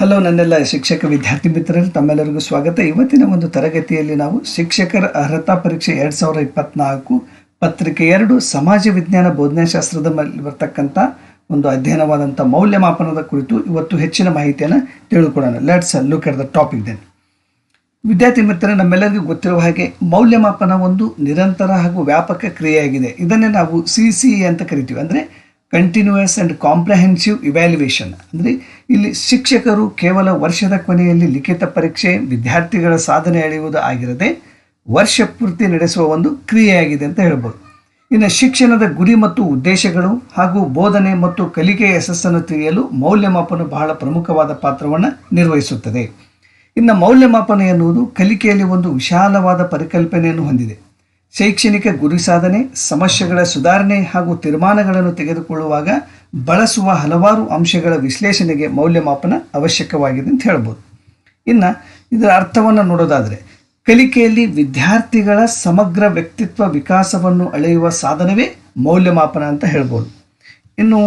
Hello ನನ್ನೆಲ್ಲ ಶಿಕ್ಷಕ ವಿದ್ಯಾರ್ಥಿ ಮಿತ್ರರು, ತಮ್ಮೆಲ್ಲರಿಗೂ ಸ್ವಾಗತ. ಇವತ್ತಿನ ಒಂದು ತರಗತಿಯಲ್ಲಿ ನಾವು ಶಿಕ್ಷಕರ ಅರ್ಹತಾ ಪರೀಕ್ಷೆ ಎರಡು ಸಾವಿರದ ಇಪ್ಪತ್ನಾಲ್ಕು ಪತ್ರಿಕೆ ಎರಡು, ಸಮಾಜ ವಿಜ್ಞಾನ ಬೋಧನಾಶಾಸ್ತ್ರದ ಮೇಲೆ ಬರ್ತಕ್ಕಂಥ ಒಂದು ಅಧ್ಯಯನವಾದಂಥ ಮೌಲ್ಯಮಾಪನದ ಕುರಿತು ಇವತ್ತು ಹೆಚ್ಚಿನ ಮಾಹಿತಿಯನ್ನು ತಿಳ್ಕೊಳ್ಳೋಣ. Let's look at the topic then ವಿದ್ಯಾರ್ಥಿ ಮಿತ್ರರೇ, ನಮ್ಮೆಲ್ಲರಿಗೂ ಗೊತ್ತಿರುವ ಹಾಗೆ ಮೌಲ್ಯಮಾಪನ ಒಂದು ನಿರಂತರ ಹಾಗೂ ವ್ಯಾಪಕ ಕ್ರಿಯೆಯಾಗಿದೆ. ಇದನ್ನೇ ನಾವು ಸಿ ಸಿ ಅಂತ ಕರಿತೀವಿ. ಅಂದರೆ ಕಂಟಿನ್ಯೂಯಸ್ ಆ್ಯಂಡ್ ಕಾಂಪ್ರಹೆನ್ಸಿವ್ ಇವ್ಯಾಲ್ಯುವೇಷನ್ ಅಂದರೆ ಇಲ್ಲಿ ಶಿಕ್ಷಕರು ಕೇವಲ ವರ್ಷದ ಕೊನೆಯಲ್ಲಿ ಲಿಖಿತ ಪರೀಕ್ಷೆ, ವಿದ್ಯಾರ್ಥಿಗಳ ಸಾಧನೆ ಎಳೆಯುವುದು ಆಗಿರದೆ ವರ್ಷ ಪೂರ್ತಿ ನಡೆಸುವ ಒಂದು ಕ್ರಿಯೆಯಾಗಿದೆ ಅಂತ ಹೇಳ್ಬೋದು. ಇನ್ನು ಶಿಕ್ಷಣದ ಗುರಿ ಮತ್ತು ಉದ್ದೇಶಗಳು ಹಾಗೂ ಬೋಧನೆ ಮತ್ತು ಕಲಿಕೆಯ ಯಶಸ್ಸನ್ನು ತಿಳಿಯಲು ಮೌಲ್ಯಮಾಪನ ಬಹಳ ಪ್ರಮುಖವಾದ ಪಾತ್ರವನ್ನು ನಿರ್ವಹಿಸುತ್ತದೆ. ಇನ್ನು ಮೌಲ್ಯಮಾಪನ ಎನ್ನುವುದು ಕಲಿಕೆಯಲ್ಲಿ ಒಂದು ವಿಶಾಲವಾದ ಪರಿಕಲ್ಪನೆಯನ್ನು ಹೊಂದಿದೆ. ಶೈಕ್ಷಣಿಕ ಗುರಿ ಸಾಧನೆ, ಸಮಸ್ಯೆಗಳ ಸುಧಾರಣೆ ಹಾಗೂ ತೀರ್ಮಾನಗಳನ್ನು ತೆಗೆದುಕೊಳ್ಳುವಾಗ ಬಳಸುವ ಹಲವಾರು ಅಂಶಗಳ ವಿಶ್ಲೇಷಣೆಗೆ ಮೌಲ್ಯಮಾಪನ ಅವಶ್ಯಕವಾಗಿದೆ ಅಂತ ಹೇಳ್ಬೋದು. ಇನ್ನು ಇದರ ಅರ್ಥವನ್ನು ನೋಡೋದಾದರೆ, ಕಲಿಕೆಯಲ್ಲಿ ವಿದ್ಯಾರ್ಥಿಗಳ ಸಮಗ್ರ ವ್ಯಕ್ತಿತ್ವ ವಿಕಾಸವನ್ನು ಅಳೆಯುವ ಸಾಧನವೇ ಮೌಲ್ಯಮಾಪನ ಅಂತ ಹೇಳ್ಬೋದು. ಇನ್ನು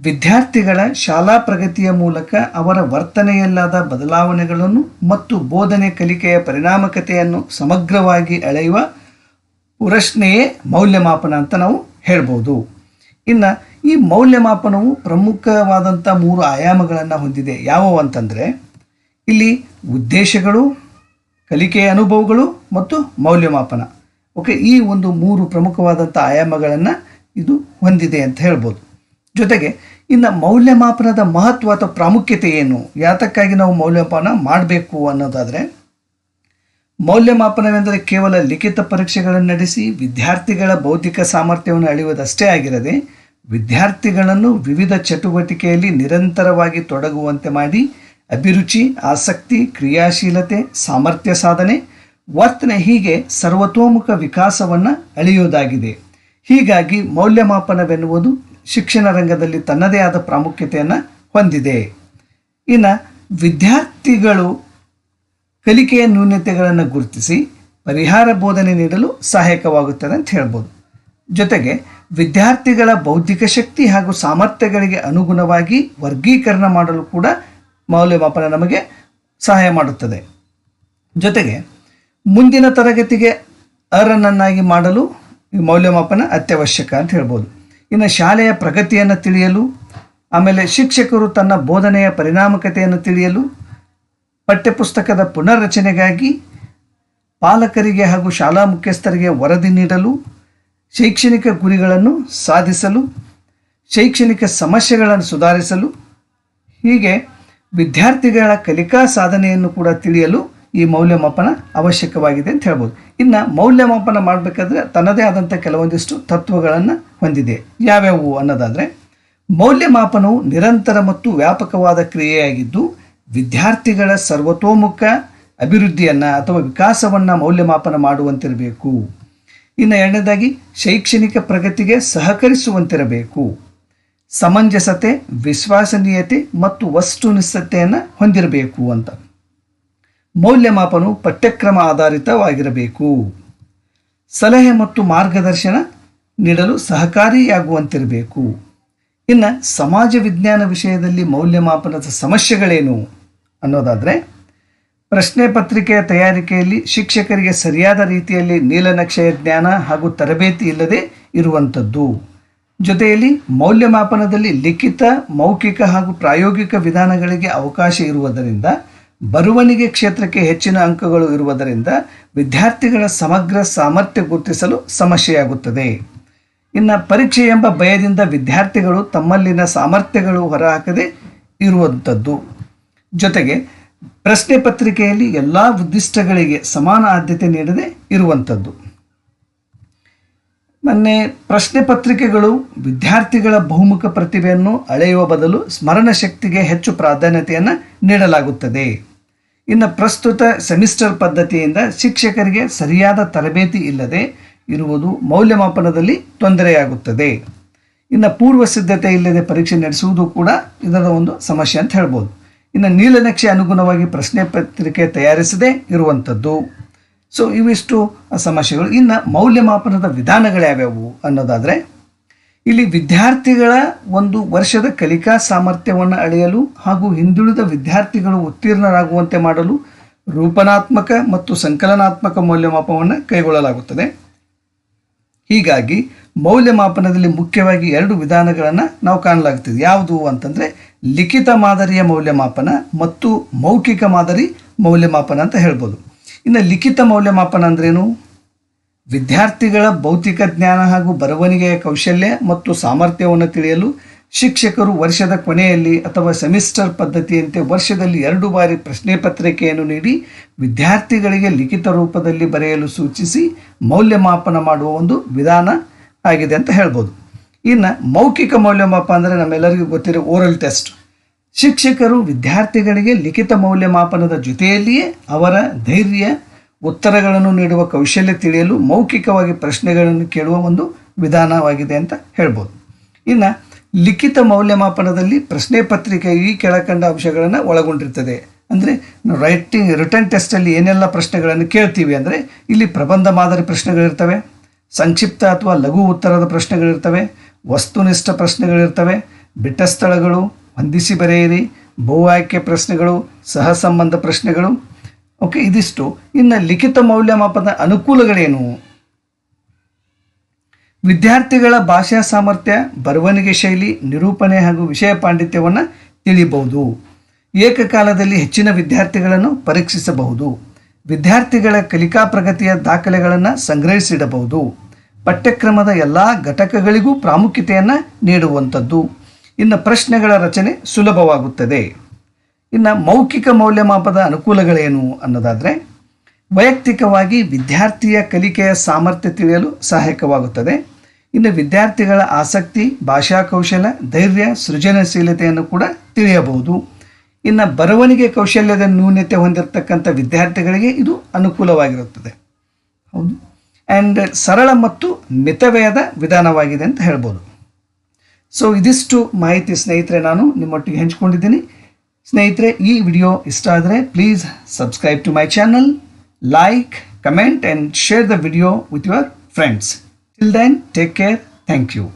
ವಿದ್ಯಾರ್ಥಿಗಳ ಶಾಲಾ ಪ್ರಗತಿಯ ಮೂಲಕ ಅವರ ವರ್ತನೆಯಲ್ಲಾದ ಬದಲಾವಣೆಗಳನ್ನು ಮತ್ತು ಬೋಧನೆ ಕಲಿಕೆಯ ಪರಿಣಾಮಕತೆಯನ್ನು ಸಮಗ್ರವಾಗಿ ಅಳೆಯುವ ಪ್ರಶ್ನೆಯೇ ಮೌಲ್ಯಮಾಪನ ಅಂತ ನಾವು ಹೇಳ್ಬೋದು. ಇನ್ನು ಈ ಮೌಲ್ಯಮಾಪನವು ಪ್ರಮುಖವಾದಂಥ ಮೂರು ಆಯಾಮಗಳನ್ನು ಹೊಂದಿದೆ. ಯಾವುವು ಅಂತಂದರೆ, ಇಲ್ಲಿ ಉದ್ದೇಶಗಳು ಕಲಿಕೆಯ ಅನುಭವಗಳು ಮತ್ತು ಮೌಲ್ಯಮಾಪನ. ಓಕೆ, ಈ ಒಂದು ಮೂರು ಪ್ರಮುಖವಾದಂಥ ಆಯಾಮಗಳನ್ನು ಇದು ಹೊಂದಿದೆ ಅಂತ ಹೇಳ್ಬೋದು. ಜೊತೆಗೆ, ಇನ್ನು ಮೌಲ್ಯಮಾಪನದ ಮಹತ್ವ ಅಥವಾ ಪ್ರಾಮುಖ್ಯತೆ ಏನು? ಯಾತಕ್ಕಾಗಿ ನಾವು ಮೌಲ್ಯಮಾಪನ ಮಾಡಬೇಕು ಅನ್ನೋದಾದರೆ ಮೌಲ್ಯಮಾಪನವೆಂದರೆ ಕೇವಲ ಲಿಖಿತ ಪರೀಕ್ಷೆಗಳನ್ನು ನಡೆಸಿ ವಿದ್ಯಾರ್ಥಿಗಳ ಬೌದ್ಧಿಕ ಸಾಮರ್ಥ್ಯವನ್ನು ಅಳೆಯುವುದಷ್ಟೇ ಆಗಿರದೆ ವಿದ್ಯಾರ್ಥಿಗಳನ್ನು ವಿವಿಧ ಚಟುವಟಿಕೆಯಲ್ಲಿ ನಿರಂತರವಾಗಿ ತೊಡಗುವಂತೆ ಮಾಡಿ ಅಭಿರುಚಿ, ಆಸಕ್ತಿ, ಕ್ರಿಯಾಶೀಲತೆ, ಸಾಮರ್ಥ್ಯ ಸಾಧನೆ, ವರ್ತನೆ ಹೀಗೆ ಸರ್ವತೋಮುಖ ವಿಕಾಸವನ್ನು ಅಳೆಯುವುದಾಗಿದೆ. ಹೀಗಾಗಿ ಮೌಲ್ಯಮಾಪನವೆನ್ನುವುದು ಶಿಕ್ಷಣ ರಂಗದಲ್ಲಿ ತನ್ನದೇ ಆದ ಪ್ರಾಮುಖ್ಯತೆಯನ್ನು ಹೊಂದಿದೆ. ಇನ್ನು ವಿದ್ಯಾರ್ಥಿಗಳು ಕಲಿಕೆಯ ನ್ಯೂನತೆಗಳನ್ನು ಗುರುತಿಸಿ ಪರಿಹಾರ ಬೋಧನೆ ನೀಡಲು ಸಹಾಯಕವಾಗುತ್ತದೆ ಅಂತ ಹೇಳ್ಬೋದು. ಜೊತೆಗೆ ವಿದ್ಯಾರ್ಥಿಗಳ ಬೌದ್ಧಿಕ ಶಕ್ತಿ ಹಾಗೂ ಸಾಮರ್ಥ್ಯಗಳಿಗೆ ಅನುಗುಣವಾಗಿ ವರ್ಗೀಕರಣ ಮಾಡಲು ಕೂಡ ಮೌಲ್ಯಮಾಪನ ನಮಗೆ ಸಹಾಯ ಮಾಡುತ್ತದೆ. ಜೊತೆಗೆ ಮುಂದಿನ ತರಗತಿಗೆ ಅರ್ಹನನ್ನಾಗಿ ಮಾಡಲು ಈ ಮೌಲ್ಯಮಾಪನ ಅತ್ಯವಶ್ಯಕ ಅಂತ ಹೇಳ್ಬೋದು. ಇನ್ನು ಶಾಲೆಯ ಪ್ರಗತಿಯನ್ನು ತಿಳಿಯಲು, ಆಮೇಲೆ ಶಿಕ್ಷಕರು ತನ್ನ ಬೋಧನೆಯ ಪರಿಣಾಮಕತೆಯನ್ನು ತಿಳಿಯಲು ಪಠ್ಯಪುಸ್ತಕದ ಪುನರ್ರಚನೆಗಾಗಿ ಪಾಲಕರಿಗೆ ಹಾಗೂ ಶಾಲಾ ಮುಖ್ಯಸ್ಥರಿಗೆ ವರದಿ ನೀಡಲು, ಶೈಕ್ಷಣಿಕ ಗುರಿಗಳನ್ನು ಸಾಧಿಸಲು, ಶೈಕ್ಷಣಿಕ ಸಮಸ್ಯೆಗಳನ್ನು ಸುಧಾರಿಸಲು, ಹೀಗೆ ವಿದ್ಯಾರ್ಥಿಗಳ ಕಲಿಕಾ ಸಾಧನೆಯನ್ನು ಕೂಡ ತಿಳಿಯಲು ಈ ಮೌಲ್ಯಮಾಪನ ಅವಶ್ಯಕವಾಗಿದೆ ಅಂತ ಹೇಳ್ಬೋದು. ಇನ್ನು ಮೌಲ್ಯಮಾಪನ ಮಾಡಬೇಕಾದ್ರೆ ತನ್ನದೇ ಆದಂಥ ಕೆಲವೊಂದಿಷ್ಟು ತತ್ವಗಳನ್ನು ಹೊಂದಿದೆ. ಯಾವ್ಯಾವು ಅನ್ನೋದಾದರೆ, ಮೌಲ್ಯಮಾಪನವು ನಿರಂತರ ಮತ್ತು ವ್ಯಾಪಕವಾದ ಕ್ರಿಯೆಯಾಗಿದ್ದು ವಿದ್ಯಾರ್ಥಿಗಳ ಸರ್ವತೋಮುಖ ಅಭಿವೃದ್ಧಿಯನ್ನು ಅಥವಾ ವಿಕಾಸವನ್ನು ಮೌಲ್ಯಮಾಪನ ಮಾಡುವಂತಿರಬೇಕು. ಇನ್ನು ಎರಡನೇದಾಗಿ ಶೈಕ್ಷಣಿಕ ಪ್ರಗತಿಗೆ ಸಹಕರಿಸುವಂತಿರಬೇಕು. ಸಮಂಜಸತೆ, ವಿಶ್ವಾಸನೀಯತೆ ಮತ್ತು ವಸ್ತುನಿಷ್ಠತೆಯನ್ನು ಹೊಂದಿರಬೇಕು ಅಂತ. ಮೌಲ್ಯಮಾಪನವು ಪಠ್ಯಕ್ರಮ ಆಧಾರಿತವಾಗಿರಬೇಕು. ಸಲಹೆ ಮತ್ತು ಮಾರ್ಗದರ್ಶನ ನೀಡಲು ಸಹಕಾರಿಯಾಗುವಂತಿರಬೇಕು. ಇನ್ನು ಸಮಾಜ ವಿಜ್ಞಾನ ವಿಷಯದಲ್ಲಿ ಮೌಲ್ಯಮಾಪನದ ಸಮಸ್ಯೆಗಳೇನು ಅನ್ನೋದಾದರೆ, ಪ್ರಶ್ನೆ ಪತ್ರಿಕೆಯ ತಯಾರಿಕೆಯಲ್ಲಿ ಶಿಕ್ಷಕರಿಗೆ ಸರಿಯಾದ ರೀತಿಯಲ್ಲಿ ನೀಲನಕ್ಷೆಯ ಜ್ಞಾನ ಹಾಗೂ ತರಬೇತಿ ಇಲ್ಲದೆ ಇರುವಂಥದ್ದು. ಜೊತೆಯಲ್ಲಿ ಮೌಲ್ಯಮಾಪನದಲ್ಲಿ ಲಿಖಿತ, ಮೌಖಿಕ ಹಾಗೂ ಪ್ರಾಯೋಗಿಕ ವಿಧಾನಗಳಿಗೆ ಅವಕಾಶ ಇರುವುದರಿಂದ, ಬರವಣಿಗೆ ಕ್ಷೇತ್ರಕ್ಕೆ ಹೆಚ್ಚಿನ ಅಂಕಗಳು ಇರುವುದರಿಂದ ವಿದ್ಯಾರ್ಥಿಗಳ ಸಮಗ್ರ ಸಾಮರ್ಥ್ಯ ಗುರುತಿಸಲು ಸಮಸ್ಯೆಯಾಗುತ್ತದೆ. ಇನ್ನು ಪರೀಕ್ಷೆ ಎಂಬ ಭಯದಿಂದ ವಿದ್ಯಾರ್ಥಿಗಳು ತಮ್ಮಲ್ಲಿನ ಸಾಮರ್ಥ್ಯಗಳು ಹೊರಹಾಕದೆ ಇರುವಂಥದ್ದು. ಜೊತೆಗೆ ಪ್ರಶ್ನೆ ಪತ್ರಿಕೆಯಲ್ಲಿ ಎಲ್ಲ ಉದ್ದಿಷ್ಟಗಳಿಗೆ ಸಮಾನ ಆದ್ಯತೆ ನೀಡದೆ ಇರುವಂಥದ್ದು. ಮೊನ್ನೆ ಪ್ರಶ್ನೆ ಪತ್ರಿಕೆಗಳು ವಿದ್ಯಾರ್ಥಿಗಳ ಬಹುಮುಖ ಪ್ರತಿಭೆಯನ್ನು ಅಳೆಯುವ ಬದಲು ಸ್ಮರಣ ಶಕ್ತಿಗೆ ಹೆಚ್ಚು ಪ್ರಾಧಾನ್ಯತೆಯನ್ನು ನೀಡಲಾಗುತ್ತದೆ. ಇನ್ನು ಪ್ರಸ್ತುತ ಸೆಮಿಸ್ಟರ್ ಪದ್ಧತಿಯಿಂದ ಶಿಕ್ಷಕರಿಗೆ ಸರಿಯಾದ ತರಬೇತಿ ಇಲ್ಲದೆ ಇರುವುದು ಮೌಲ್ಯಮಾಪನದಲ್ಲಿ ತೊಂದರೆಯಾಗುತ್ತದೆ. ಇನ್ನು ಪೂರ್ವ ಸಿದ್ಧತೆ ಇಲ್ಲದೆ ಪರೀಕ್ಷೆ ನಡೆಸುವುದು ಕೂಡ ಇದರ ಒಂದು ಸಮಸ್ಯೆ ಅಂತ ಹೇಳ್ಬೋದು. ಇನ್ನು ನೀಲನಕ್ಷೆ ಅನುಗುಣವಾಗಿ ಪ್ರಶ್ನೆ ಪತ್ರಿಕೆ ತಯಾರಿಸದೆ ಇರುವಂಥದ್ದು. ಸೊ ಇವಿಷ್ಟು ಸಮಸ್ಯೆಗಳು. ಇನ್ನು ಮೌಲ್ಯಮಾಪನದ ವಿಧಾನಗಳು ಯಾವ್ಯಾವು ಅನ್ನೋದಾದರೆ, ಇಲ್ಲಿ ವಿದ್ಯಾರ್ಥಿಗಳ ಒಂದು ವರ್ಷದ ಕಲಿಕಾ ಸಾಮರ್ಥ್ಯವನ್ನು ಅಳೆಯಲು ಹಾಗೂ ಹಿಂದುಳಿದ ವಿದ್ಯಾರ್ಥಿಗಳು ಉತ್ತೀರ್ಣರಾಗುವಂತೆ ಮಾಡಲು ರೂಪನಾತ್ಮಕ ಮತ್ತು ಸಂಕಲನಾತ್ಮಕ ಮೌಲ್ಯಮಾಪನವನ್ನು ಕೈಗೊಳ್ಳಲಾಗುತ್ತದೆ. ಹೀಗಾಗಿ ಮೌಲ್ಯಮಾಪನದಲ್ಲಿ ಮುಖ್ಯವಾಗಿ ಎರಡು ವಿಧಾನಗಳನ್ನು ನಾವು ಕಾಣಲಾಗುತ್ತದೆ ಯಾವುದು ಅಂತಂದರೆ ಲಿಖಿತ ಮಾದರಿಯ ಮೌಲ್ಯಮಾಪನ ಮತ್ತು ಮೌಖಿಕ ಮಾದರಿ ಮೌಲ್ಯಮಾಪನ ಅಂತ ಹೇಳ್ಬೋದು. ಇನ್ನು ಲಿಖಿತ ಮೌಲ್ಯಮಾಪನ ಅಂದ್ರೇನು? ವಿದ್ಯಾರ್ಥಿಗಳ ಭೌತಿಕ ಜ್ಞಾನ ಹಾಗೂ ಬರವಣಿಗೆಯ ಕೌಶಲ್ಯ ಮತ್ತು ಸಾಮರ್ಥ್ಯವನ್ನು ತಿಳಿಯಲು ಶಿಕ್ಷಕರು ವರ್ಷದ ಕೊನೆಯಲ್ಲಿ ಅಥವಾ ಸೆಮಿಸ್ಟರ್ ಪದ್ಧತಿಯಂತೆ ವರ್ಷದಲ್ಲಿ ಎರಡು ಬಾರಿ ಪ್ರಶ್ನೆ ಪತ್ರಿಕೆಯನ್ನು ನೀಡಿ ವಿದ್ಯಾರ್ಥಿಗಳಿಗೆ ಲಿಖಿತ ರೂಪದಲ್ಲಿ ಬರೆಯಲು ಸೂಚಿಸಿ ಮೌಲ್ಯಮಾಪನ ಮಾಡುವ ಒಂದು ವಿಧಾನ ಆಗಿದೆ ಅಂತ ಹೇಳ್ಬೋದು. ಇನ್ನು ಮೌಖಿಕ ಮೌಲ್ಯಮಾಪ ಅಂದರೆ ನಮ್ಮೆಲ್ಲರಿಗೂ ಗೊತ್ತಿರೋ ಓರಲ್ ಟೆಸ್ಟ್. ಶಿಕ್ಷಕರು ವಿದ್ಯಾರ್ಥಿಗಳಿಗೆ ಲಿಖಿತ ಮೌಲ್ಯಮಾಪನದ ಜೊತೆಯಲ್ಲಿಯೇ ಅವರ ಧೈರ್ಯ, ಉತ್ತರಗಳನ್ನು ನೀಡುವ ಕೌಶಲ್ಯ ತಿಳಿಯಲು ಮೌಖಿಕವಾಗಿ ಪ್ರಶ್ನೆಗಳನ್ನು ಕೇಳುವ ಒಂದು ವಿಧಾನವಾಗಿದೆ ಅಂತ ಹೇಳ್ಬೋದು. ಇನ್ನು ಲಿಖಿತ ಮೌಲ್ಯಮಾಪನದಲ್ಲಿ ಪ್ರಶ್ನೆ ಪತ್ರಿಕೆ ಈ ಕೆಳಕಂಡ ಅಂಶಗಳನ್ನು ಒಳಗೊಂಡಿರ್ತದೆ. ಅಂದರೆ ರೈಟಿಂಗ್ ರಿಟರ್ನ್ ಟೆಸ್ಟಲ್ಲಿ ಏನೆಲ್ಲ ಪ್ರಶ್ನೆಗಳನ್ನು ಕೇಳ್ತೀವಿ ಅಂದರೆ ಇಲ್ಲಿ ಪ್ರಬಂಧ ಮಾದರಿ ಪ್ರಶ್ನೆಗಳಿರ್ತವೆ, ಸಂಕ್ಷಿಪ್ತ ಅಥವಾ ಲಘು ಉತ್ತರದ ಪ್ರಶ್ನೆಗಳಿರ್ತವೆ, ವಸ್ತುನಿಷ್ಠ ಪ್ರಶ್ನೆಗಳಿರ್ತವೆ ಬಿಟ್ಟ ಸ್ಥಳಗಳು ಹೊಂದಿಸಿ ಬರೆಯಿರಿ, ಭೂ ಆಯ್ಕೆ ಪ್ರಶ್ನೆಗಳು ಸಹಸಂಬಂಧ ಪ್ರಶ್ನೆಗಳು. ಓಕೆ ಇದಿಷ್ಟು. ಇನ್ನು ಲಿಖಿತ ಮೌಲ್ಯಮಾಪನದ ಅನುಕೂಲಗಳೇನು? ವಿದ್ಯಾರ್ಥಿಗಳ ಭಾಷಾ ಸಾಮರ್ಥ್ಯ, ಬರವಣಿಗೆ ಶೈಲಿ, ನಿರೂಪಣೆ ಹಾಗೂ ವಿಷಯ ಪಾಂಡಿತ್ಯವನ್ನು ತಿಳಿಯಬಹುದು. ಏಕಕಾಲದಲ್ಲಿ ಹೆಚ್ಚಿನ ವಿದ್ಯಾರ್ಥಿಗಳನ್ನು ಪರೀಕ್ಷಿಸಬಹುದು. ವಿದ್ಯಾರ್ಥಿಗಳ ಕಲಿಕಾ ಪ್ರಗತಿಯ ದಾಖಲೆಗಳನ್ನು ಸಂಗ್ರಹಿಸಿಡಬಹುದು. ಪಠ್ಯಕ್ರಮದ ಎಲ್ಲ ಘಟಕಗಳಿಗೂ ಪ್ರಾಮುಖ್ಯತೆಯನ್ನು ನೀಡುವಂಥದ್ದು. ಇನ್ನು ಪ್ರಶ್ನೆಗಳ ರಚನೆ ಸುಲಭವಾಗುತ್ತದೆ. ಇನ್ನು ಮೌಖಿಕ ಮೌಲ್ಯಮಾಪದ ಅನುಕೂಲಗಳೇನು ಅನ್ನೋದಾದರೆ, ವೈಯಕ್ತಿಕವಾಗಿ ವಿದ್ಯಾರ್ಥಿಯ ಕಲಿಕೆಯ ಸಾಮರ್ಥ್ಯ ತಿಳಿಯಲು ಸಹಾಯಕವಾಗುತ್ತದೆ. ಇನ್ನು ವಿದ್ಯಾರ್ಥಿಗಳ ಆಸಕ್ತಿ ಭಾಷಾ ಕೌಶಲ ಧೈರ್ಯ, ಸೃಜನಶೀಲತೆಯನ್ನು ಕೂಡ ತಿಳಿಯಬಹುದು. ಇನ್ನು ಬರವಣಿಗೆ ಕೌಶಲ್ಯದ ನ್ಯೂನ್ಯತೆ ಹೊಂದಿರತಕ್ಕಂಥ ವಿದ್ಯಾರ್ಥಿಗಳಿಗೆ ಇದು ಅನುಕೂಲವಾಗಿರುತ್ತದೆ. ಹೌದು. ಆ್ಯಂಡ್ ಸರಳ ಮತ್ತು ಮಿತವ್ಯಯದ ವಿಧಾನವಾಗಿದೆ ಅಂತ ಹೇಳ್ಬೋದು. ಸೊ ಇದಿಷ್ಟು ಮಾಹಿತಿ ಸ್ನೇಹಿತರೆ, ನಾನು ನಿಮ್ಮೊಟ್ಟಿಗೆ ಹಂಚ್ಕೊಂಡಿದ್ದೀನಿ. ಸ್ನೇಹಿತರೆ, ಈ ವಿಡಿಯೋ ಇಷ್ಟ ಆದರೆ please subscribe to my channel like comment and share the video with your friends Till then, take care. Thank you.